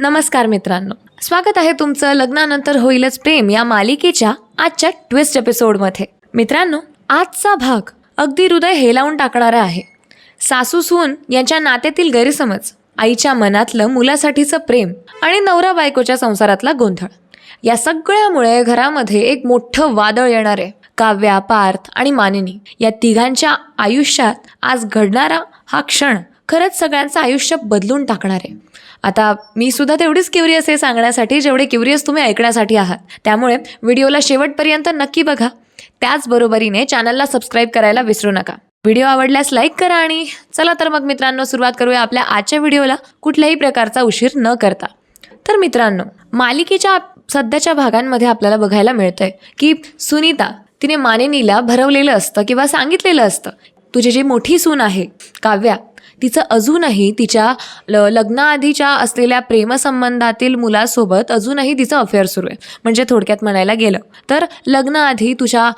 नमस्कार मित्रांनो. स्वागत आहे तुमचं लग्नानंतर होईलच प्रेम या मालिकेच्या आजच्या ट्विस्ट एपिसोडमध्ये मित्रांनो आजचा भाग अगदी हृदय हेलावून टाकणारा आहे. सासू सून यांच्या नात्यातील गैरसमज आईच्या मनातलं मुलासाठीचं प्रेम आणि नवरा बायकोच्या संसारातला गोंधळ या सगळ्यामुळे घरामध्ये एक मोठं वादळ येणार आहे. काव्या पार्थ आणि मानिनी या तिघांच्या आयुष्यात आज घडणारा हा क्षण खरंच सगळ्यांचं आयुष्य बदलून टाकणार आहे. आता मी सुद्धा तेवढीच क्युरियस आहे सांगण्यासाठी जेवढे क्युरियस तुम्ही ऐकण्यासाठी आहात. त्यामुळे व्हिडिओला शेवटपर्यंत नक्की बघा. त्याचबरोबरीने चॅनलला सबस्क्राईब करायला विसरू नका. व्हिडिओ आवडल्यास लाईक करा आणि चला तर मग मित्रांनो सुरुवात करूया आपल्या आजच्या व्हिडिओला. कुठल्याही प्रकारचा उशीर न करता. तर मित्रांनो मालिकेच्या सध्याच्या भागांमध्ये आपल्याला बघायला मिळतंय की सुनीता तिने मानिनीला भरवलेलं असतं किंवा सांगितलेलं असतं तुझी जी मोठी सून आहे काव्या तिचं अजूनही तिच्या ल लग्नाआधीच्या असलेल्या प्रेमसंबंधातील मुलासोबत अजूनही तिचं अफेअर सुरू आहे. म्हणजे थोडक्यात म्हणायला गेलं तर लग्नाआधी तुझ्या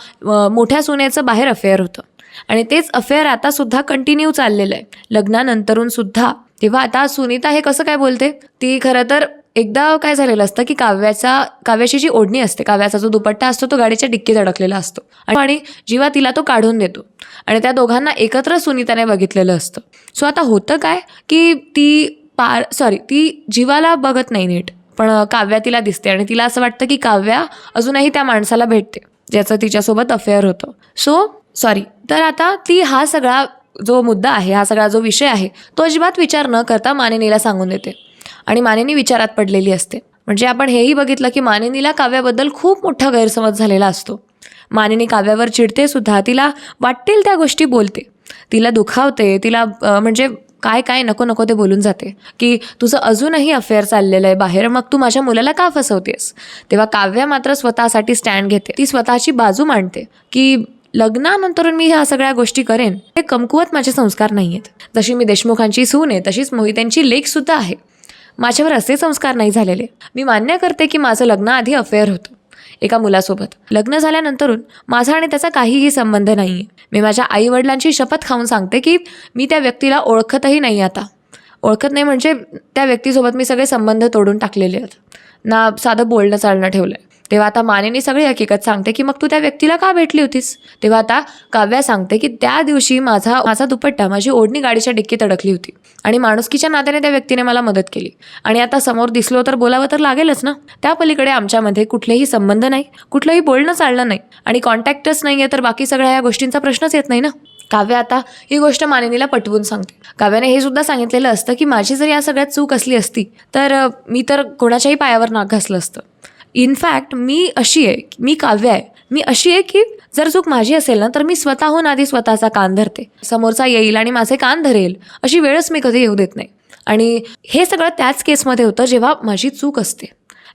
मोठ्या सुनेचं बाहेर अफेअर होतं. आणि तेच अफेअर आता सुद्धा कंटिन्यू चाललेलं आहे. लग्नानंतरून सुद्धा तेव्हा आता सुनीता हे कसं काय बोलते? ती खरं तर एकदा काय झालेलं असतं की काव्याचा काव्याची जी ओढणी असते काव्याचा जो दुपट्टा असतो तो गाडीच्या डिक्कीत अडकलेला असतो. आणि जीवा तिला तो काढून देतो. आणि त्या दोघांना एकत्र सुनीताने बघितलेलं असतं. सो आता होतं काय की ती पार सॉरी ती जीवाला बघत नाही नीट पण काव्या तिला दिसते. आणि तिला असं वाटतं की काव्या अजूनही त्या माणसाला भेटते ज्याचं तिच्यासोबत अफेअर होतं. सो सॉरी तर आता ती हा सगळा जो मुद्दा आहे हा सगळा जो विषय आहे तो अजिबात विचार न करता मानिनीला सांगून देते. आणि मानिनी विचारात पडलेली असते. म्हणजे आपण हेही बघितलं की मानिनीला काव्याबद्दल खूप मोठा गैरसमज झालेला असतो. मानिनी काव्यावर चिडते सुद्धा तिला वाटतील त्या गोष्टी बोलते. तिला दुखावते तिला म्हणजे काय काय नको नको ते बोलून जाते. की तुझं अजूनही अफेअर चाललेलं आहे बाहेर मग तू माझ्या मुलाला का फसवतेस? तेव्हा काव्या मात्र स्वतःसाठी स्टँड घेते. ती स्वतःची बाजू मांडते की लग्नानंतर मी ह्या सगळ्या गोष्टी करेन हे कमकुवत माझे संस्कार नाही आहेत जशी मी देशमुखांची सून आहे तशीच मोहित्यांची लेख सुद्धा आहे. माझ्यावर असे संस्कार नाही झालेले. मी मान्य करते की माझं लग्नाआधी अफेअर होतं एका मुलासोबत. लग्न झाल्यानंतरून माझा आणि त्याचा काहीही संबंध नाही आहे मी माझ्या आईवडिलांची शपथ खाऊन सांगते की मी त्या व्यक्तीला ओळखतही नाही आता. ओळखत नाही म्हणजे त्या व्यक्तीसोबत मी सगळे संबंध तोडून टाकलेले आहेत. ना साधं बोलणं चालणं ठेवलं आहे तेव्हा आता मानेनी सगळी हकीकत सांगते की मग तू त्या व्यक्तीला का भेटली होतीस? तेव्हा आता काव्या सांगते की त्या दिवशी माझा माझा दुपट्टा माझी ओढणी गाडीच्या डिक्कीत अडकली होती आणि माणुसकीच्या नात्याने त्या व्यक्तीने मला मदत केली. आणि आता समोर दिसलो तर बोलावं तर लागेलच ना? त्या पलीकडे आमच्यामध्ये कुठलेही संबंध नाही कुठलंही बोलणं चाललं नाही आणि कॉन्टॅक्टच नाही आहे तर बाकी सगळ्या या गोष्टींचा प्रश्नच येत नाही ना? काव्य आता ही गोष्ट मानिनीला पटवून सांगते. काव्याने हे सुद्धा सांगितलेलं असतं की माझी जर या सगळ्यात चूक असली असती तर मी तर कोणाच्याही पायावर नाक घासलं असतं. इनफॅक्ट मी अशी आहे मी काव्य आहे. मी अशी आहे की जर चूक माझी असेल ना तर मी स्वतःहून आधी स्वतःचा कान धरते. समोरचा येईल आणि माझे कान धरेल अशी वेळच मी कधी येऊ देत नाही. आणि हे सगळं त्याच केसमध्ये होतं जेव्हा माझी चूक असते.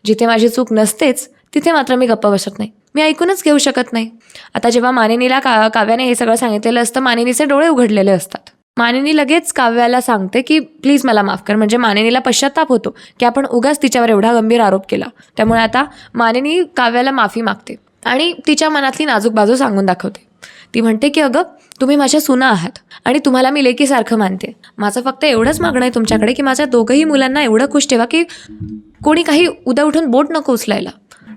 जिथे माझी चूक नसतेच तिथे मात्र मी गप्प बसत नाही. मी ऐकूनच घेऊ शकत नाही. आता जेव्हा मानिनीला का काव्याने हे सगळं सांगितलेलं असतं मानिनीचे डोळे उघडलेले असतात. मानिनी लगेच काव्याला सांगते की प्लीज मला माफ कर. म्हणजे मानिनीला पश्चाताप होतो की आपण उगाच तिच्यावर एवढा गंभीर आरोप केला. त्यामुळे आता मानिनी काव्याला माफी मागते आणि तिच्या मनातली नाजूक बाजू सांगून दाखवते. ती म्हणते की अगं तुम्ही माझ्या सुना आहात आणि तुम्हाला मी लेकीसारखं मानते. माझं फक्त एवढंच मागणं आहे तुमच्याकडे की माझ्या दोघंही मुलांना एवढं खुश ठेवा की कोणी काही उद्या उठून बोट नको उचलायला.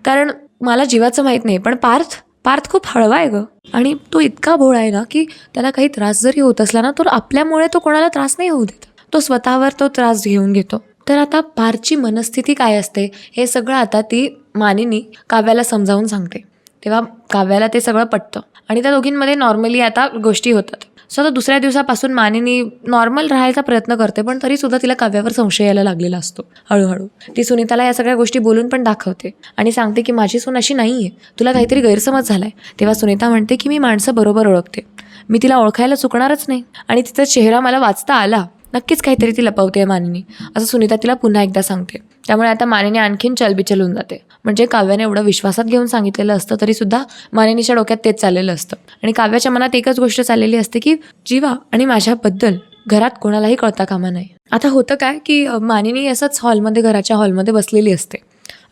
कारण मला जीवाचं माहीत नाही पण पार्थ पार्थ खूप हळवा आहे गं. आणि तो इतका भोळा आहे ना की त्याला काही त्रास जरी होत असला ना तर आपल्यामुळे तो कोणाला त्रास नाही होऊ देत. तो स्वतःवर तो त्रास घेऊन घेतो. तर आता पार्थची मनस्थिती काय असते हे सगळं आता ती मानिनी काव्याला समजावून सांगते. तेव्हा काव्याला ते सगळं पटतं. आणि त्या दोघींमध्ये नॉर्मली आता गोष्टी होतात. सो आता दुसऱ्या दिवसापासून मानिनी नॉर्मल राहायचा प्रयत्न करते पण तरी सुद्धा तिला काव्यावर संशय यायला लागलेला असतो हळूहळू. ती सुनीताला या सगळ्या गोष्टी बोलून पण दाखवते आणि सांगते की माझी सून अशी नाही आहे तुला काहीतरी गैरसमज झालाय. तेव्हा सुनीता म्हणते की मी माणसं बरोबर ओळखते. मी तिला ओळखायला चुकणारच नाही. आणि तिचा चेहरा मला वाचता आला. नक्कीच काहीतरी ती लपवते मानिनी. असं सुनीता तिला पुन्हा एकदा सांगते. त्यामुळे आता मानिनी आणखीन चलबिचल होऊन जाते. म्हणजे काव्याने एवढं विश्वासात घेऊन सांगितलेलं असतं तरी सुद्धा मानिनीच्या डोक्यात तेच चाललेलं असतं. आणि काव्याच्या मनात एकच गोष्ट चाललेली असते की जीवा आणि माझ्याबद्दल घरात कोणालाही कळता कामा नाही. आता होतं काय की मानिनी असंच हॉलमध्ये घराच्या हॉलमध्ये बसलेली असते.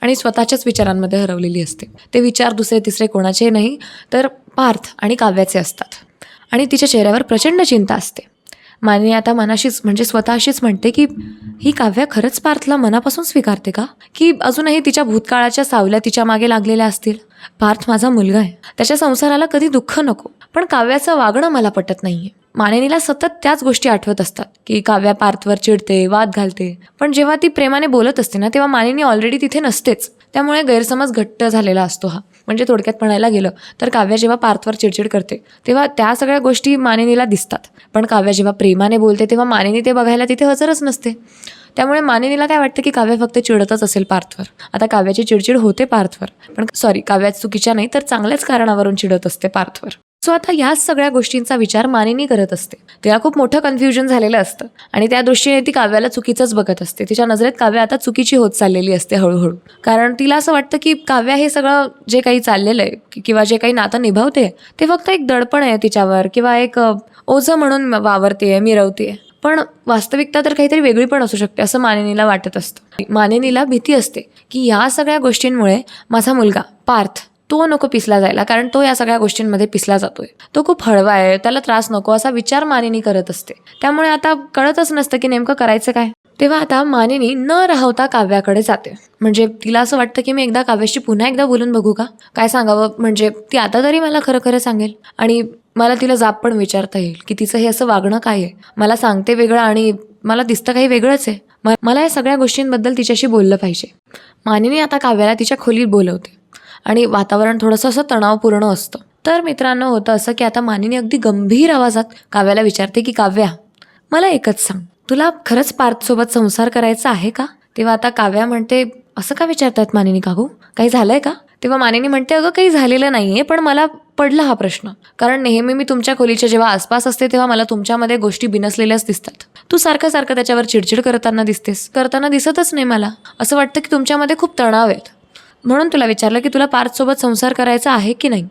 आणि स्वतःच्याच विचारांमध्ये हरवलेली असते. ते विचार दुसरे तिसरे कोणाचे नाही तर पार्थ आणि काव्याचे असतात. आणि तिच्या चेहऱ्यावर प्रचंड चिंता असते. मानिनी आता मनाशीच म्हणजे स्वतःशीच म्हणते की ही काव्या खरंच पार्थला मनापासून स्वीकारते का? की अजूनही तिच्या भूतकाळाच्या सावल्या तिच्यामागे लागलेल्या असतील? पार्थ माझा मुलगा आहे. त्याच्या संसाराला कधी दुःख नको. पण काव्याचं वागणं मला पटत नाहीये. मानिनीला सतत त्याच गोष्टी आठवत असतात की काव्या पार्थवर चिडते वाद घालते. पण जेव्हा ती प्रेमाने बोलत असते ना तेव्हा मानिनी ऑलरेडी तिथे नसतेच. त्यामुळे गैरसमज घट्ट झालेला असतो हा. म्हणजे थोडक्यात म्हणायला गेलं तर काव्या जेव्हा पार्थवर चिडचिड करते तेव्हा त्या सगळ्या गोष्टी मानिनीला दिसतात. पण काव्या जेव्हा प्रेमाने बोलते तेव्हा मानिनी ते बघायला तिथे हजरच नसते. त्यामुळे मानिनीला काय वाटतं की काव्य फक्त चिडतच असेल पार्थवर? आता काव्याची चिडचिड होते पार्थवर पण सॉरी काव्यात चुकीच्या नाही तर चांगल्याच कारणावरून चिडत असते पार्थवर. सो आता ह्याच सगळ्या गोष्टींचा विचार मानिनी करत असते. तिला खूप मोठं कन्फ्युजन झालेलं असतं. आणि त्या दृष्टीने ती काव्याला चुकीचंच बघत असते. तिच्या नजरेत काव्य आता चुकीची होत चाललेली असते हळूहळू. कारण तिला असं वाटतं की काव्या हे सगळं जे काही चाललेलं आहे किंवा जे काही नातं निभावते ते फक्त एक दडपण आहे तिच्यावर किंवा एक ओझं म्हणून वावरते मिरवते. पण वास्तविकता तर काहीतरी वेगळी पण असू शकते असं मानिनीला वाटत असतं. मानिनीला भीती असते की या सगळ्या गोष्टींमुळे माझा मुलगा पार्थ तो नको पिसला जायला कारण तो या सगळ्या गोष्टींमध्ये पिसला जातोय. तो खूप हळवा आहे त्याला त्रास नको असा विचार मानिनी करत असते. त्यामुळे आता कळतच नसतं की नेमकं करायचं काय. तेव्हा आता मानिनी न राहता काव्याकडे जाते. म्हणजे तिला असं वाटतं की मी एकदा काव्याशी पुन्हा एकदा बोलून बघू का? काय सांगावं? म्हणजे ती आता तरी मला खरं खरं सांगेल. आणि मला तिला जाप पण विचारता येईल की तिचं हे असं वागणं काय आहे? मला सांगते वेगळं आणि मला दिसतं काही वेगळंच आहे. मला या सगळ्या गोष्टींबद्दल तिच्याशी बोललं पाहिजे. मानिनी आता काव्याला तिच्या खोलीत बोलवते. आणि वातावरण थोडंसं असं तणावपूर्ण असतं. तर मित्रांनो होतं असं की आता मानिनी अगदी गंभीर आवाजात काव्याला विचारते की काव्या मला एकच सांग. तुला खरंच पार्थसोबत संसार करायचा आहे का? तेव्हा आता काव्या म्हणते असं का विचारतात मानिनी काकू? काही झालंय का? तेव्हा मानिनी म्हणते अगं काही झालेलं नाहीये पण मला पडला हा प्रश्न. कारण नेहमी मी तुमच्या खोलीच्या जेव्हा आसपास असते तेव्हा मला तुमच्यामध्ये गोष्टी बिनसलेल्याच दिसतात. तू सारखं सारखं त्याच्यावर चिडचिड करताना दिसतेस. करताना दिसतच नाही मला. असं वाटतं की तुमच्यामध्ये खूप तणाव आहेत. म्हणून तुला विचारलं की तुला पार्थसोबत संसार करायचा आहे की नाही?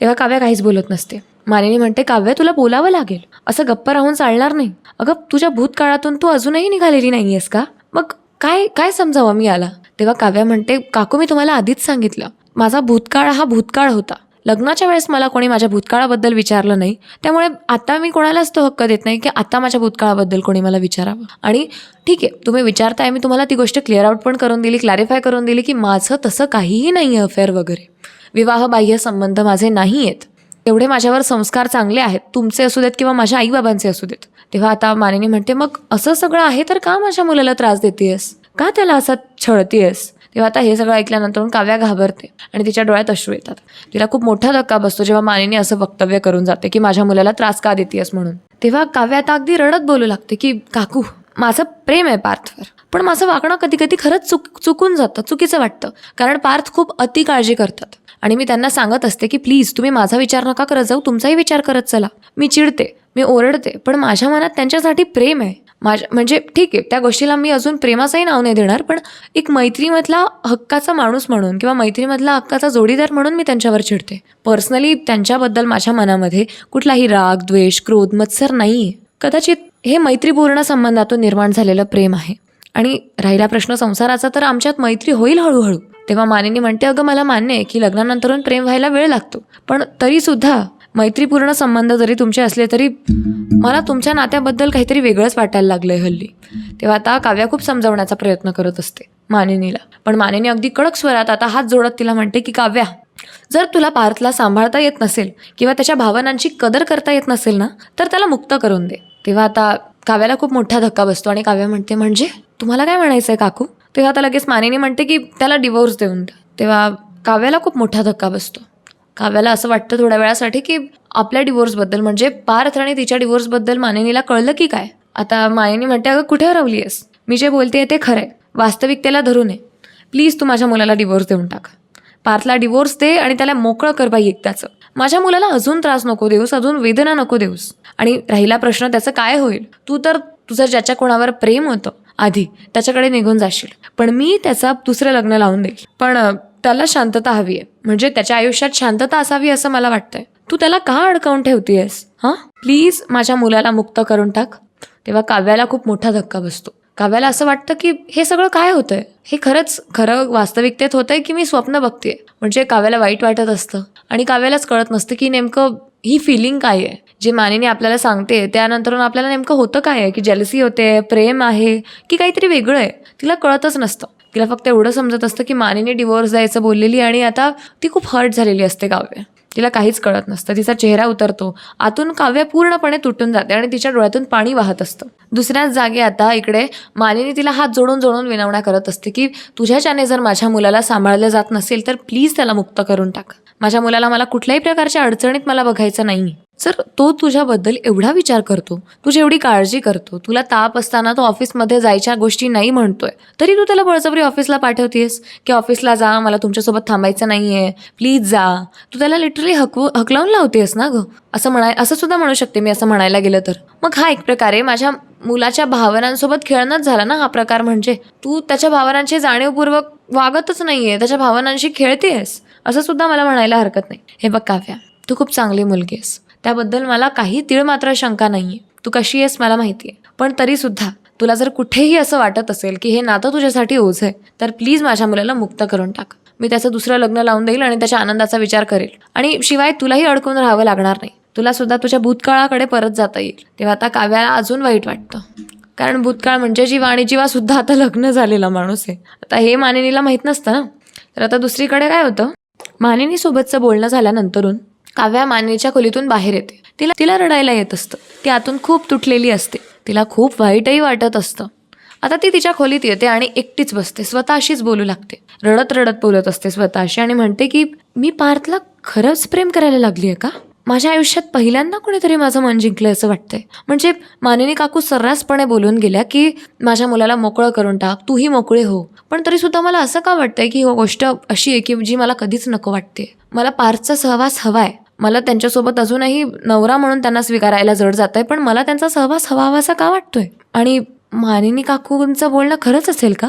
तेव्हा काव्या काहीच बोलत नसते. मालिनी म्हणते काव्य तुला बोलावं लागेल. असं गप्प राहून चालणार नाही. अगं तुझ्या भूतकाळातून तू अजूनही निघालेली नाही आहेस का? मग काय काय समजावं मी आला तेव्हा काव्या म्हणते काकू मी तुम्हाला आधीच सांगितलं. माझा भूतकाळ हा भूतकाळ होता. लग्नाच्या वेळेस मला कोणी माझ्या भूतकाळाबद्दल विचारलं नाही. त्यामुळे आता मी कोणालाच तो हक्क देत नाही की आता माझ्या भूतकाळाबद्दल कोणी मला विचारावं. आणि ठीक आहे तुम्ही विचारताय मी तुम्हाला ती गोष्ट क्लिअर आउट पण करून दिली क्लॅरिफाय करून दिली की माझं तसं काहीही नाही आहे अफेअर वगैरे. विवाहबाह्य संबंध माझे नाही आहेत. तेवढे माझ्यावर संस्कार चांगले आहेत. तुमचे असू देत किंवा माझ्या आईबाबांचे असू देत. तेव्हा आता मानेने म्हणते मग असं सगळं आहे तर का माझ्या मुलाला त्रास देतेयस? का त्याला असं छळतीयस? तेव्हा आता हे सगळं ऐकल्यानंतर काव्या घाबरते आणि तिच्या डोळ्यात अश्रू येतात. तिला खूप मोठा धक्का बसतो जेव्हा मानिनी असं वक्तव्य करून जाते की माझ्या मुलाला त्रास का देतेस म्हणून. तेव्हा काव्या आता अगदी रडत बोलू लागते की काकू माझं प्रेम आहे पार्थवर. पण माझं वागणं कधी कधी खरंच चुक चुकून जातं चुकीचं वाटतं. कारण पार्थ खूप अति काळजी करतात. आणि मी त्यांना सांगत असते की प्लीज तुम्ही माझा विचार नका करत जाऊ तुमचाही विचार करत चला. मी चिडते मी ओरडते पण माझ्या मनात त्यांच्यासाठी प्रेम आहे. माझ्या म्हणजे ठीक आहे त्या गोष्टीला मी अजून प्रेमाचंही नाव नाही देणार पण एक मैत्रीमधला हक्काचा माणूस म्हणून किंवा मैत्रीमधला हक्काचा जोडीदार म्हणून मी त्यांच्यावर चिडते. पर्सनली त्यांच्याबद्दल माझ्या मनामध्ये कुठलाही राग द्वेष क्रोध मत्सर नाही आहे कदाचित हे मैत्रीपूर्ण संबंधातून निर्माण झालेलं प्रेम आहे. आणि राहिला प्रश्न संसाराचा तर आमच्यात मैत्री होईल हळूहळू. तेव्हा मानेनी म्हणते अगं मला मान्य आहे की लग्नानंतरून प्रेम व्हायला वेळ लागतो. पण तरीसुद्धा मैत्रीपूर्ण संबंध जरी तुमचे असले तरी मला तुमच्या नात्याबद्दल काहीतरी वेगळंच वाटायला लागलंय हल्ली. तेव्हा आता काव्या खूप समजवण्याचा प्रयत्न करत असते मानिनीला. पण मानिनी अगदी कडक स्वरात आता हात जोडत तिला म्हणते की काव्या जर तुला पार्थला सांभाळता येत नसेल किंवा त्याच्या भावनांची कदर करता येत नसेल ना तर त्याला मुक्त करून दे. तेव्हा आता काव्याला खूप मोठा धक्का बसतो आणि काव्या म्हणते म्हणजे? तुम्हाला काय म्हणायचं आहे काकू? तेव्हा आता लगेच मानिनी म्हणते की त्याला डिवोर्स देऊन द्या. तेव्हा काव्याला खूप मोठा धक्का बसतो. काव्याला असं वाटतं थोड्या वेळासाठी की आपल्या डिवोर्सबद्दल म्हणजे पार्थ आणि तिच्या डिवोर्सबद्दल मानिनीला कळलं की काय? आता मायेनी म्हणते अगं कुठे हरवली आहेस मी जे बोलते आहे ते खरं आहे वास्तविकतेला धरून आहे प्लीज तू माझ्या मुलाला डिवोर्स देऊन टाक. पार्थला डिवोर्स दे आणि त्याला मोकळं कर बाई एकदाचं. माझ्या मुलाला अजून त्रास नको देऊस अजून वेदना नको देऊस. आणि राहिला प्रश्न त्याचं काय होईल? तू तर तुझं ज्याच्या कोणावर प्रेम होतं आधी त्याच्याकडे निघून जाशील. पण मी त्याचा दुसरं लग्न लावून देईल. पण त्याला शांतता हवी आहे. म्हणजे त्याच्या आयुष्यात शांतता असावी असं मला वाटतंय. तू त्याला का अडकावून ठेवतीयस? हां? प्लीज माझ्या मुलाला मुक्त करून टाक. तेव्हा काव्याला खूप मोठा धक्का बसतो. काव्याला असं वाटतं की हे सगळं काय होतंय? हे खरंच खरं वास्तविकतेत होतंय की मी स्वप्न बघतेय? म्हणजे काव्याला वाईट वाटत असतं. आणि काव्यालाच कळत नसतं की नेमकं ही फिलिंग काय आहे? जे मानेने आपल्याला सांगते त्यानंतरून आपल्याला नेमकं होतं काय आहे? की जेलसी होते प्रेम आहे की काहीतरी वेगळं आहे? तिला कळतच नसतं. तिला फक्त एवढं समजत असतं की मानेने डिवोर्स द्यायचं बोललेली आणि आता ती खूप हर्ट झालेली असते काव्य. तिला काहीच कळत नसतं. तिचा चेहरा उतरतो. आतून काव्य पूर्णपणे तुटून जाते आणि तिच्या डोळ्यातून पाणी वाहत असतं. दुसऱ्याच जागे आता इकडे मालिनी तिला हात जोडून जोडून विनवण्या करत असते की तुझ्याच्याने जर माझ्या मुलाला सांभाळलं जात नसेल तर प्लीज त्याला मुक्त करून टाक. माझ्या मुलाला मला कुठल्याही प्रकारच्या अडचणीत मला बघायचं नाही जर तो तुझ्याबद्दल एवढा विचार करतो तुझी एवढी काळजी करतो तुला ताप असताना तो ऑफिसमध्ये जायच्या गोष्टी नाही म्हणतोय. तरी तू त्याला बळजबरी ऑफिसला पाठवतेस की ऑफिसला जा मला तुमच्यासोबत थांबायचं नाही आहे प्लीज जा. तू त्याला लिटरली हकवू हकलावून लावतेस ना गं? असं म्हणाय असं सुद्धा म्हणू शकते मी असं म्हणायला गेलं तर. मग हा एक प्रकारे माझ्या मुलाच्या भावनांसोबत खेळणंच झाला ना हा प्रकार म्हणजे? तू त्याच्या भावनांशी जाणीवपूर्वक वागतच नाहीये त्याच्या भावनांशी खेळतेस असं सुद्धा मला म्हणायला हरकत नाही. हे बघ काव्या तू खूप चांगली मुलगी आहेस त्याबद्दल मला काही तीळ मात्र शंका आहे तू कशी आहेस मला माहिती आहे पण तरीसुद्धा तुला जर कुठेही असं वाटत असेल की हे नातं तुझ्यासाठी ओझ आहे तर प्लीज माझ्या मुलाला मुक्त करून टाक. मी त्याचं दुसरं लग्न लावून देईल आणि त्याच्या आनंदाचा विचार करेल. आणि शिवाय तुलाही अडकून राहावं लागणार नाही. तुला सुद्धा तुझ्या भूतकाळाकडे परत जाता येईल. तेव्हा आता काव्याला अजून वाईट वाटतं. कारण भूतकाळ म्हणजे जीवा आणि जीवा सुद्धा आता लग्न झालेला माणूस आहे. आता हे मानिनीला माहीत नसतं ना. तर आता दुसरीकडे काय होतं? मानिनीसोबतचं बोलणं झाल्यानंतरून काव्या मानेच्या खोलीतून बाहेर येते. तिला तिला रडायला येत असतं. ती आतून खूप तुटलेली असते. तिला खूप वाईटही वाटत असतं. आता ती तिच्या खोलीत येते आणि एकटीच बसते. स्वतःशीच बोलू लागते. रडत रडत बोलत असते स्वतःशी आणि म्हणते की मी पार्थला खरंच प्रेम करायला लागली आहे का? माझ्या आयुष्यात पहिल्यांदा कोणीतरी माझं मन जिंकलं असं वाटतंय. म्हणजे मानिनी काकू सर्रासपणे बोलून गेल्या की माझ्या मुलाला मोकळं करून टाक. तूही मोकळे हो. पण तरी सुद्धा मला असं का वाटतंय की ही गोष्ट अशी आहे की जी मला कधीच नको वाटते मला पार्थचा सहवास हवाय. मला त्यांच्यासोबत अजूनही नवरा म्हणून त्यांना स्वीकारायला जड जात आहे पण मला त्यांचा सहवास हवा हवासा का वाटतोय? आणि मानिनी काकूंचं बोलणं खरंच असेल का?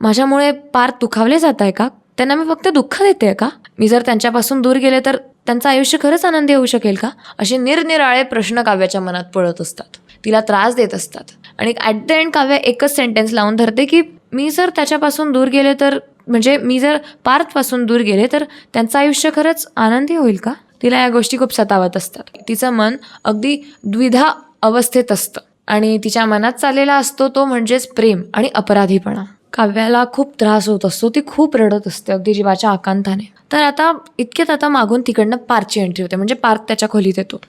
माझ्यामुळे पार दुखावले जात आहे का? त्यांना मी फक्त दुःख देते का? मी जर त्यांच्यापासून दूर गेले तर त्यांचं आयुष्य खरंच आनंदी होऊ शकेल का? असे निरनिराळे प्रश्न काव्याच्या मनात पळत असतात. तिला त्रास देत असतात. आणि ॲट द एंड काव्य एकच सेंटेन्स लावून धरते की मी जर त्याच्यापासून दूर गेले तर म्हणजे मी जर पार्थपासून दूर गेले तर त्यांचं आयुष्य खरंच आनंदी होईल का? तिला या गोष्टी खूप सतावत असतात. तिचं मन अगदी द्विधा अवस्थेत असतं. आणि तिच्या मनात चाललेला असतो तो म्हणजेच प्रेम आणि अपराधीपणा. काव्याला खूप त्रास होत असतो. ती खूप रडत असते अगदी जीवाच्या आकांताने. तर आता इतक्यात आता मागून तिकडनं पार्थची एंट्री होते. म्हणजे पार्थ त्याच्या खोलीत येतो.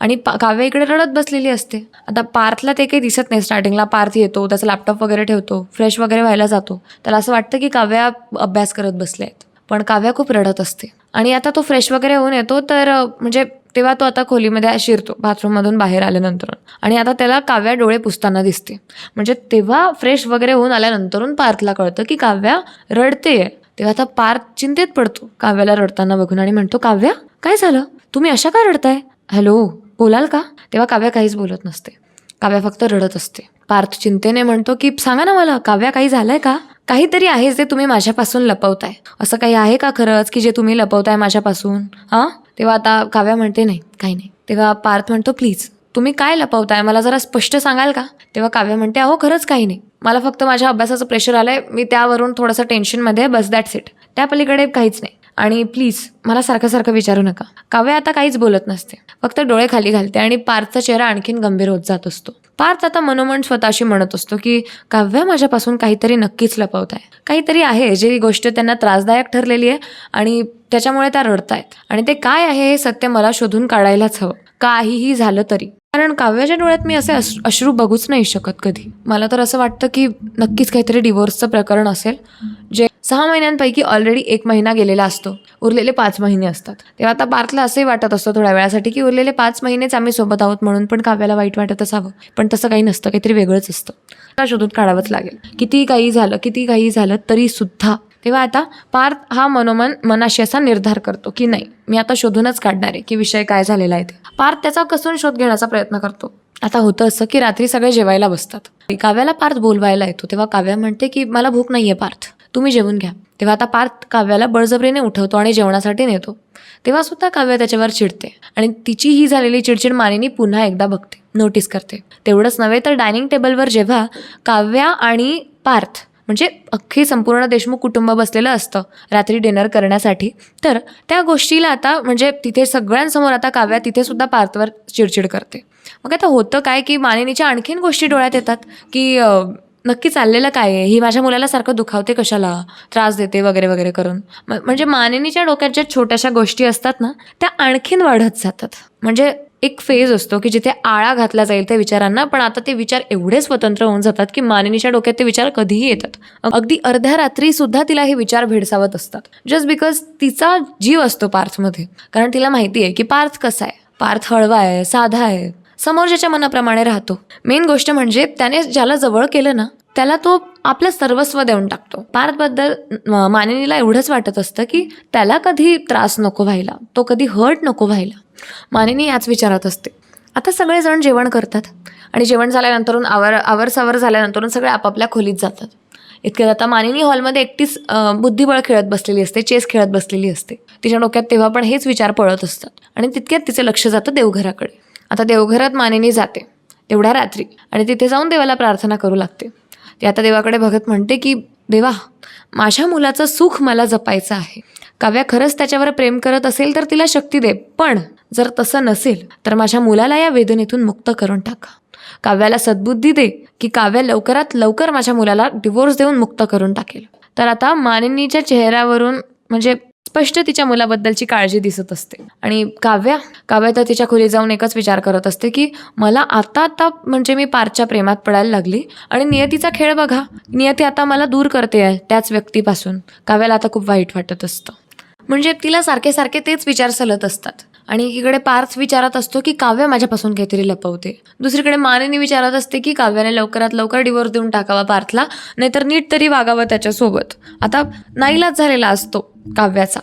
आणि पा काव्या इकडे रडत बसलेली असते. आता पार्थला ते काही दिसत नाही. स्टार्टिंगला पार्थ येतो त्याचा लॅपटॉप वगैरे ठेवतो फ्रेश वगैरे व्हायला जातो. त्याला असं वाटतं की काव्या अभ्यास करत बसले आहेत. पण काव्या खूप रडत असते. आणि आता तो फ्रेश वगैरे होऊन येतो तर म्हणजे तेव्हा तो आता खोलीमध्ये शिरतो बाथरूममधून बाहेर आल्यानंतर. आणि आता त्याला काव्या डोळे पुसताना दिसते. म्हणजे तेव्हा फ्रेश वगैरे होऊन आल्यानंतरून पार्थला कळतं की काव्या रडते तेव्हा आता पार्थ चिंतेत पडतो काव्याला रडताना बघून. आणि म्हणतो काव्या काय झालं? तुम्ही अशा का रडताय? हॅलो बोलाल का? तेव्हा काव्या काहीच बोलत नसते. काव्या फक्त रडत असते. पार्थ चिंतेने म्हणतो की सांगा ना मला काव्या काही झालंय का? काहीतरी आहे जे तुम्ही माझ्यापासून लपवताय. असं काही आहे का खरंच की जे तुम्ही लपवताय माझ्यापासून? हां? तेव्हा आता काव्या म्हणते नाही काही नाही. तेव्हा पार्थ म्हणतो प्लीज तुम्ही काय लपवताय? मला जरा स्पष्ट सांगाल का? तेव्हा काव्य म्हणते अहो खरंच काही नाही. मला फक्त माझ्या अभ्यासाचं प्रेशर आलंय. मी त्यावरून थोडंसं टेन्शनमध्ये बस दॅट्स इट त्या पलीकडे काहीच नाही. आणि प्लीज मला सारखं सारखं विचारू नका. काव्य आता काहीच बोलत नसते. फक्त डोळे खाली घालते आणि पार्थचा चेहरा आणखीन गंभीर होत जात असतो. पार्थ आता मनोमन स्वतःशी म्हणत असतो की काव्य माझ्यापासून काहीतरी नक्कीच लपवत आहे काहीतरी आहे जी गोष्ट त्यांना त्रासदायक ठरलेली आहे आणि त्याच्यामुळे त्या रडतायत. आणि ते काय आहे हे सत्य मला शोधून काढायलाच हवं. काहीही झालं तरी. कारण काव्याच्या डोळ्यात मी असे अश अश्रू बघूच नाही शकत कधी. मला तर असं वाटतं की नक्कीच काहीतरी डिवोर्सचं प्रकरण असेल जे सहा महिन्यांपैकी ऑलरेडी एक महिना गेलेला असतो. उरलेले पाच महिने असतात. तेव्हा आता पार्थला असंही वाटत असतं थोड्या वेळासाठी की उरलेले पाच महिनेच आम्ही सोबत आहोत म्हणून पण काव्याला वाईट वाटत असावं. पण तसं काही नसतं काहीतरी वेगळंच असतं. त्याला शोधून काढावंच लागेल. किती काही झालं किती काही झालं तरी सुद्धा. तेव्हा आता पार्थ हा मनोमन मनाशी असा निर्धार करतो की नाही मी आता शोधूनच काढणार आहे की विषय काय झालेला आहे ते. पार्थ त्याचा कसून शोध घेण्याचा प्रयत्न करतो. आता होतं असं की रात्री सगळे जेवायला बसतात. काव्याला पार्थ बोलवायला येतो तेव्हा काव्या म्हणते की मला भूक नाहीये पार्थ तुम्ही जेवून घ्या. तेव्हा आता पार्थ काव्याला बळजबरीने उठवतो आणि जेवणासाठी नेतो. तेव्हा सुद्धा काव्य त्याच्यावर चिडते आणि तिची ही झालेली चिडचिड मानिनी पुन्हा एकदा बघते. नोटीस करते. तेवढंच नव्हे तर डायनिंग टेबलवर जेव्हा काव्या आणि पार्थ म्हणजे अख्खी संपूर्ण देशमुख कुटुंब बसलेलं असतं रात्री डिनर करण्यासाठी तर त्या गोष्टीला आता म्हणजे तिथे सगळ्यांसमोर आता काव्या तिथेसुद्धा पार्थवर चिडचिड करते. मग आता होतं काय की मानिनीच्या आणखीन गोष्टी डोळ्यात येतात की नक्की चाललेलं काय आहे? ही माझ्या मुलाला सारखं दुखावते कशाला? त्रास देते वगैरे वगैरे करून. म्हणजे मानिनीच्या डोक्यात ज्या छोट्याशा गोष्टी असतात ना त्या आणखीन वाढत जातात. म्हणजे एक फेज असतो की जिथे आळा घातला जाईल त्या विचारांना पण आता ते विचार एवढे स्वतंत्र होऊन जातात की मानिनीच्या डोक्यात ते विचार कधीही येतात. अगदी अर्ध्या रात्री सुद्धा तिला हे विचार भेडसावत असतात. जस्ट बिकॉज तिचा जीव असतो पार्थमध्ये. कारण तिला माहिती आहे की पार्थ कसा आहे? पार्थ हळवा आहे साधा आहे. समोरच्याच्या मनाप्रमाणे राहतो. मेन गोष्ट म्हणजे त्याने ज्याला जवळ केलं ना त्याला तो आपलं सर्वस्व देऊन टाकतो. पार्थबद्दल मानिनीला एवढंच वाटत असतं की त्याला कधी त्रास नको व्हायला तो कधी हर्ट नको व्हायला. मानिनी याच विचारात असते. आता सगळेजण जेवण करतात आणि जेवण झाल्यानंतरून आवर आवरसावर झाल्यानंतरून सगळे आपापल्या खोलीत जातात. इतक्यात आता मानिनी हॉलमध्ये एकटीच बुद्धिबळ खेळत बसलेली असते चेस खेळत बसलेली असते. तिच्या डोक्यात तेव्हा पण हेच विचार पळत असतात आणि तितक्यात तिचं लक्ष जातं देवघराकडे. आता देवघरात मानिनी जाते तेवढ्या रात्री. आणि तिथे जाऊन देवाला प्रार्थना करू लागते. ती आता देवाकडे भगत म्हणते की देवा माझ्या मुलाचं सुख मला जपायचं आहे. काव्या खरंच त्याच्यावर प्रेम करत असेल तर तिला शक्ती दे पण जर तसं नसेल तर माझ्या मुलाला या वेदनेतून मुक्त करून टाका. काव्याला सद्बुद्धी दे की काव्या लवकरात लवकर माझ्या मुलाला डिवोर्स देऊन मुक्त करून टाकेल. तर आता मानिनीच्या चेहऱ्यावरून म्हणजे स्पष्ट तिच्या मुलाबद्दलची काळजी दिसत असते. आणि काव्या काव्या तर तिच्या खोली जाऊन एकच विचार करत असते की मला आता आता म्हणजे मी पारच्या प्रेमात पडायला लागली आणि नियतीचा खेळ बघा. नियती आता मला दूर करते आहे त्याच व्यक्तीपासून. काव्याला आता खूप वाईट वाटत असतं. म्हणजे तिला सारखे सारखे तेच विचार सलत असतात. आणि एकीकडे पार्थ विचारत असतो की काव्य माझ्यापासून काहीतरी लपवते. दुसरीकडे मानेने विचारत असते की काव्याने लवकरात लवकर डिवोर्स देऊन टाकावा पार्थला नाहीतर नीट तरी वागावं त्याच्यासोबत. आता नाईलाच झालेला असतो. काव्याचा.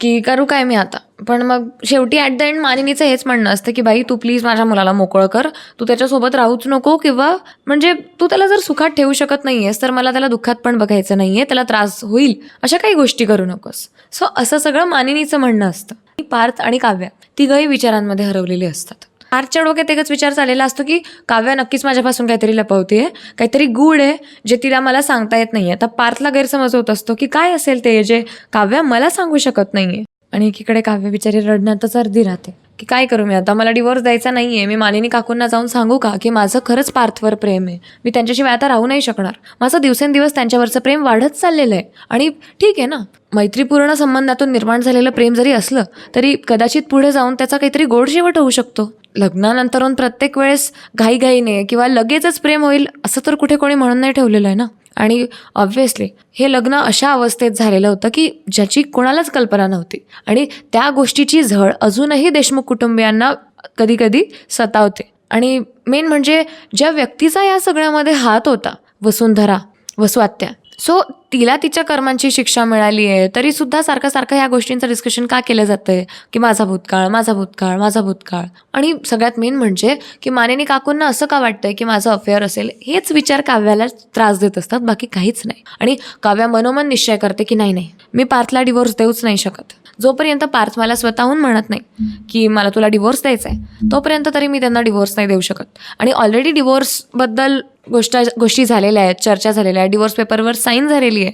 की करू काय मी आता? पण मग शेवटी ॲट द एंड मानिनीचं हेच म्हणणं असतं की बाई तू प्लीज माझ्या मुलाला मोकळं कर. तू त्याच्यासोबत राहूच नको किंवा म्हणजे तू त्याला जर सुखात ठेवू शकत नाही आहेस तर मला त्याला दुःखात पण बघायचं नाही आहे त्याला त्रास होईल. अशा काही गोष्टी करू नकोस. सो असं सगळं मानिनीचं म्हणणं असतं. पार्थ आणि काव्या तिघही विचारांमध्ये हरवलेली असतात. पार्थच्या डोक्यात एकच विचार चाललेला असतो की काव्या नक्कीच माझ्यापासून काहीतरी लपवते आहे काहीतरी गूढ आहे जे तिला मला सांगता येत नाही आहे आता पार्थला गैरसमज होत असतो की काय असेल ते जे काव्या मला सांगू शकत नाही आहे आणि एकीकडे काव्य बिचारी रडण्यातच अर्धी राहते. की काय करू मी आता? मला डिवोर्स द्यायचा नाही आहे मी मालिनी काकूंना जाऊन सांगू का की माझं खरंच पार्थवर प्रेम आहे? मी त्यांच्याशिवाय आता राहू नाही शकणार. माझं दिवसेंदिवस त्यांच्यावरचं प्रेम वाढत चाललेलं आहे. आणि ठीक आहे ना? मैत्रीपूर्ण संबंधातून निर्माण झालेलं प्रेम जरी असलं तरी कदाचित पुढे जाऊन त्याचा काहीतरी गोड शेवट होऊ शकतो. लग्नानंतरून प्रत्येक वेळेस घाईघाईने किंवा लगेचच प्रेम होईल असं तर कुठे कोणी म्हणून नाही ठेवलेलं आहे ना? आणि ऑब्व्हियसली हे लग्न अशा अवस्थेत झालेलं होतं की ज्याची कोणालाच कल्पना नव्हती. आणि त्या गोष्टीची झळ अजूनही देशमुख कुटुंबियांना कधी कधी सतावते. आणि मेन म्हणजे ज्या व्यक्तीचा या सगळ्यामध्ये हात होता वसुंधरा वसुआत्या. सो तिला तिच्या कर्मांची शिक्षा मिळाली आहे तरी सुद्धा सारखं सारखं ह्या गोष्टींचं डिस्कशन का केलं जातंय? की माझा भूतकाळ माझा भूतकाळ माझा भूतकाळ. आणि सगळ्यात मेन म्हणजे की मानेनी काकूंना असं का वाटतंय की माझं अफेअर असेल हेच विचार काव्याला त्रास देत असतात बाकी काहीच नाही. आणि काव्या मनोमन निश्चय करते की नाही नाही. मी पार्थला डिवोर्स देऊच नाही शकत. जोपर्यंत पार्थ मला स्वतःहून म्हणत नाही की मला तुला डिवोर्स द्यायचा आहे तोपर्यंत तरी मी त्यांना डिवोर्स नाही देऊ शकत. आणि ऑलरेडी डिवोर्सबद्दल गोष्ट गोष्टी झालेल्या आहेत चर्चा झालेल्या आहेत डिवोर्स पेपरवर साईन झालेली आहे.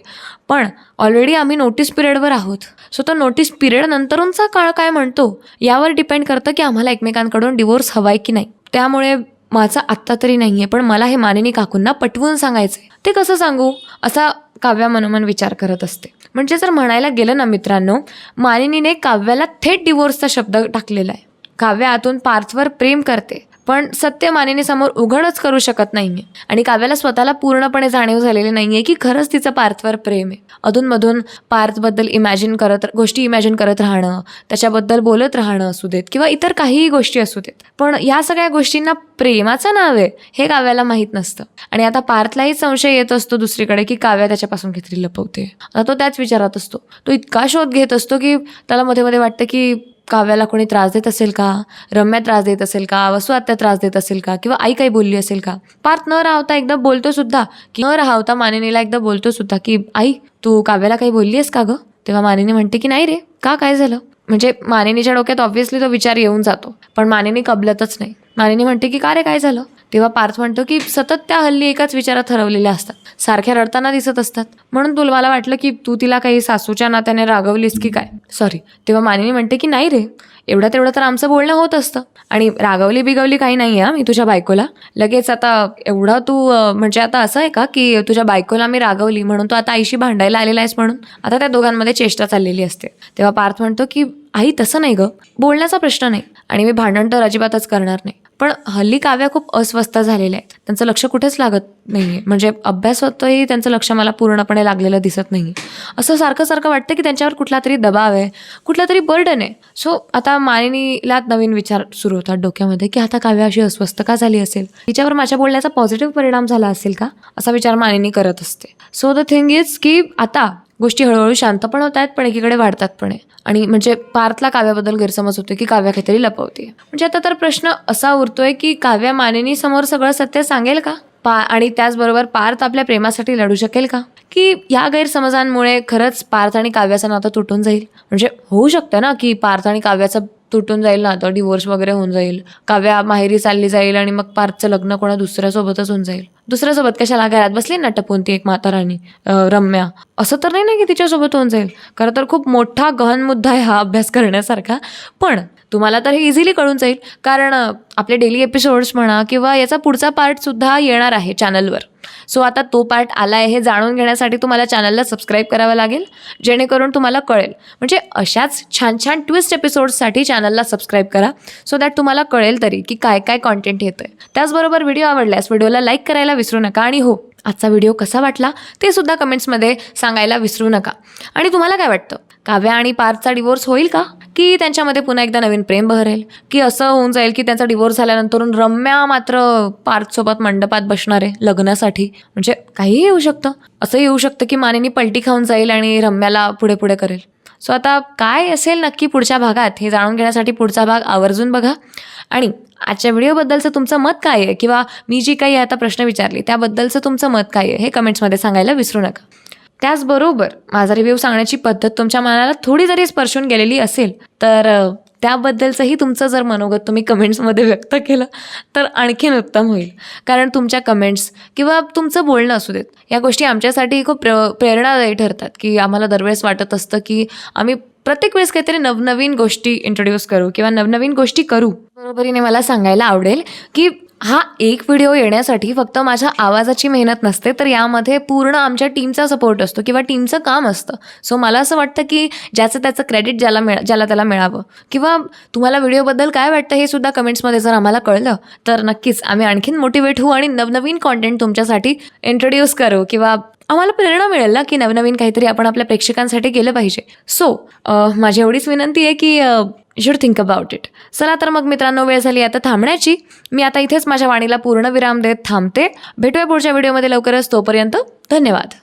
पण ऑलरेडी आम्ही नोटीस पिरियडवर आहोत. सो तो नोटीस पिरियड नंतरूनचा काळ काय म्हणतो यावर डिपेंड करतं की आम्हाला एकमेकांकडून डिवोर्स हवाय की नाही. त्यामुळे माझा आत्ता तरी नाही आहे पण मला हे मानिनी काकूंना पटवून सांगायचं आहे ते कसं सांगू? असा काव्या मनोमन विचार करत असते. म्हणजे जर म्हणायला गेलं ना मित्रांनो मानिनीने काव्याला थेट डिवोर्सचा शब्द टाकलेला आहे. काव्या आतून पार्थवर प्रेम करते. पण सत्य मानेने समोर उघडच करू शकत नाहीये. आणि काव्याला स्वतःला पूर्णपणे जाणीव झालेली नाहीये की खरंच तिचं पार्थवर प्रेम आहे. अधूनमधून पार्थबद्दल इमॅजिन करत गोष्टी इमॅजिन करत राहणं त्याच्याबद्दल बोलत राहणं असू देत किंवा इतर काहीही गोष्टी असू देत. पण या सगळ्या गोष्टींना प्रेमाचं नाव आहे हे काव्याला माहीत नसतं. आणि आता पार्थलाही संशय येत असतो दुसरीकडे की काव्या त्याच्यापासून काहीतरी लपवते आता तो त्याच विचारात असतो. तो इतका शोध घेत असतो की त्याला मध्ये मध्ये वाटतं की काव्याला कोणी त्रास देत असेल का? रम्या त्रास देत असेल का? वसू आत्या त्रास देत असेल का? किंवा आई काही बोलली असेल का? पार्थ न राहता एकदा बोलतो सुद्धा की न राहता मानिनीला एकदा बोलतो सुद्धा की आई तू काव्याला काही बोलली आहेस का गं? तेव्हा मानिनी म्हणते की नाही रे का काय झालं? म्हणजे मानिनीच्या डोक्यात ऑब्व्हियसली तो विचार येऊन जातो पण मानिनी कबलतच नाही. मानिनी म्हणते की का रे काय झालं? तेव्हा पार्थ म्हणतो की सतत त्या हल्ली एकाच विचारात हरवलेल्या असतात. सारख्या रडताना दिसत असतात. म्हणून तुला मला वाटलं की तू तिला काही सासूच्या नात्याने रागवलीस की काय? सॉरी तेव्हा मानिनी म्हणते की नाही रे. एवढं तेवढं तर आमचं बोलणं होत असतं. आणि रागवली बिगवली काही नाही आहे मी तुझ्या बायकोला. लगेच आता एवढं तू म्हणजे आता असं आहे का की तुझ्या बायकोला मी रागवली म्हणून तू आता आईशी भांडायला आलेला आहेस म्हणून? आता त्या दोघांमध्ये चेष्टा चाललेली असते. तेव्हा पार्थ म्हणतो की आई तसं नाही गं. बोलण्याचा प्रश्न नाही. आणि मी भांडण तर अजिबातच करणार नाही. पण हल्ली काव्या खूप अस्वस्थ झालेल्या आहेत. त्यांचं लक्ष कुठेच लागत नाही आहे म्हणजे अभ्यासातही त्यांचं लक्ष मला पूर्णपणे लागलेलं दिसत नाही असं सारखं सारखं वाटतं की त्यांच्यावर कुठला तरी दबाव आहे कुठला तरी बर्डन आहे. सो आता मालिनीला नवीन विचार सुरू होतात डोक्यामध्ये की आता काव्या अशी अस्वस्थ का झाली असेल? तिच्यावर माझ्या बोलण्याचा पॉझिटिव्ह परिणाम झाला असेल का? असा विचार मालिनी करत असते. सो द थिंग इज की आता गोष्टी हळूहळू शांत पण होत आहेत पण एकीकडे वाढतात पण आहे. आणि म्हणजे पार्थला काव्याबद्दल गैरसमज होते की काव्या काहीतरी लपवते म्हणजे आता तर प्रश्न असा उरतोय की काव्या मानिनी समोर सगळं सत्य सांगेल का? पा आणि त्याचबरोबर पार्थ आपल्या प्रेमासाठी लढू शकेल का? की या गैरसमजांमुळे खरंच पार्थ आणि काव्याचं नातं तुटून जाईल? म्हणजे होऊ शकतं ना की पार्थ आणि काव्याचं तुटून जाईल ना तर डिवोर्स वगैरे होऊन जाईल. काव्या माहेरी चालली जाईल आणि मग पार्थचं लग्न कोणा दुसऱ्यासोबतच होऊन जाईल. दुसऱ्यासोबत कशाला घरात बसली ना टपून ती एक म्हाताराणी रम्या? असं तर नाही ना की तिच्यासोबत होऊन जाईल. खरं तर खूप मोठा गहन मुद्दा आहे हा अभ्यास करण्यासारखा. पण तुम्हाला तर हे इझिली कळून जाईल. कारण आपले डेली एपिसोड्स म्हणा किंवा याचा पुढचा पार्टसुद्धा येणार आहे चॅनलवर सो आता तो पार्ट आला आहे हे जाणून घेण्यासाठी तुम्हाला चॅनलला सबस्क्राईब करावं लागेल जेणेकरून तुम्हाला कळेल. म्हणजे अशाच छान छान ट्विस्ट एपिसोड्ससाठी चॅनलला सबस्क्राईब करा सो दॅट तुम्हाला कळेल तरी की काय काय कॉन्टेंट येतं आहे त्याचबरोबर व्हिडिओ आवडल्यास व्हिडिओला लाईक करायला विसरू नका आणि हो आजचा व्हिडिओ कसा वाटला ते सुद्धा कमेंट्समध्ये सांगायला विसरू नका. आणि तुम्हाला काय वाटतं? काव्या आणि पार्थचा डिवोर्स होईल का? की त्यांच्यामध्ये पुन्हा एकदा नवीन प्रेम बहरेल? की असं होऊन जाईल की त्यांचा डिवोर्स झाल्यानंतरून रम्या मात्र पार्थसोबत मंडपात बसणार आहे लग्नासाठी? म्हणजे काहीही येऊ शकतं. असंही येऊ शकतं की मानेनी पलटी खाऊन जाईल आणि रम्याला पुढे पुढे करेल. सो आता काय असेल नक्की पुढच्या भागात हे जाणून घेण्यासाठी पुढचा भाग आवर्जून बघा. आणि आजच्या व्हिडिओबद्दलचं तुमचं मत काय आहे? किंवा मी जी काही आता प्रश्न विचारली त्याबद्दलचं तुमचं मत काय आहे? हे कमेंट्समध्ये सांगायला विसरू नका. त्याचबरोबर माझा रिव्ह्यू सांगण्याची पद्धत तुमच्या मनाला थोडी जरी स्पर्शून गेलेली असेल तर त्याबद्दलचंही तुमचं जर मनोगत तुम्ही कमेंट्समध्ये व्यक्त केलं तर आणखीन उत्तम होईल. कारण तुमच्या कमेंट्स किंवा तुमचं बोलणं असू देत या गोष्टी आमच्यासाठी खूप प्र प्रेरणादायी ठरतात की आम्हाला दरवेळेस वाटत असतं की आम्ही प्रत्येक वेळेस काहीतरी नवनवीन गोष्टी इंट्रोड्यूस करू किंवा नवनवीन गोष्टी करू. बरोबरीने मला सांगायला आवडेल की हा एक व्हिडिओ येण्यासाठी फक्त माझ्या आवाजाची मेहनत नसते तर यामध्ये पूर्ण आमच्या टीमचा सपोर्ट असतो किंवा टीमचं काम असतं. सो मला असं वाटतं की ज्याचं त्याचं क्रेडिट ज्याला मिळा ज्याला त्याला मिळावं. किंवा तुम्हाला व्हिडिओबद्दल काय वाटतं हे सुद्धा कमेंट्समध्ये जर आम्हाला कळलं तर नक्कीच आम्ही आणखीन मोटिवेट होऊ आणि नवनवीन कॉन्टेंट तुमच्यासाठी इंट्रोड्यूस करू किंवा आम्हाला प्रेरणा मिळेल ना की नवनवीन काहीतरी आपण आपल्या प्रेक्षकांसाठी केलं पाहिजे. सो माझी एवढीच विनंती आहे की शुड थिंक अबाउट इट चला तर मग मित्रांनो वेळ झाली आता थांबण्याची. मी आता इथेच माझ्या वाणीला पूर्ण विराम देत थांबते. भेटूया पुढच्या व्हिडिओमध्ये लवकरच. तोपर्यंत धन्यवाद.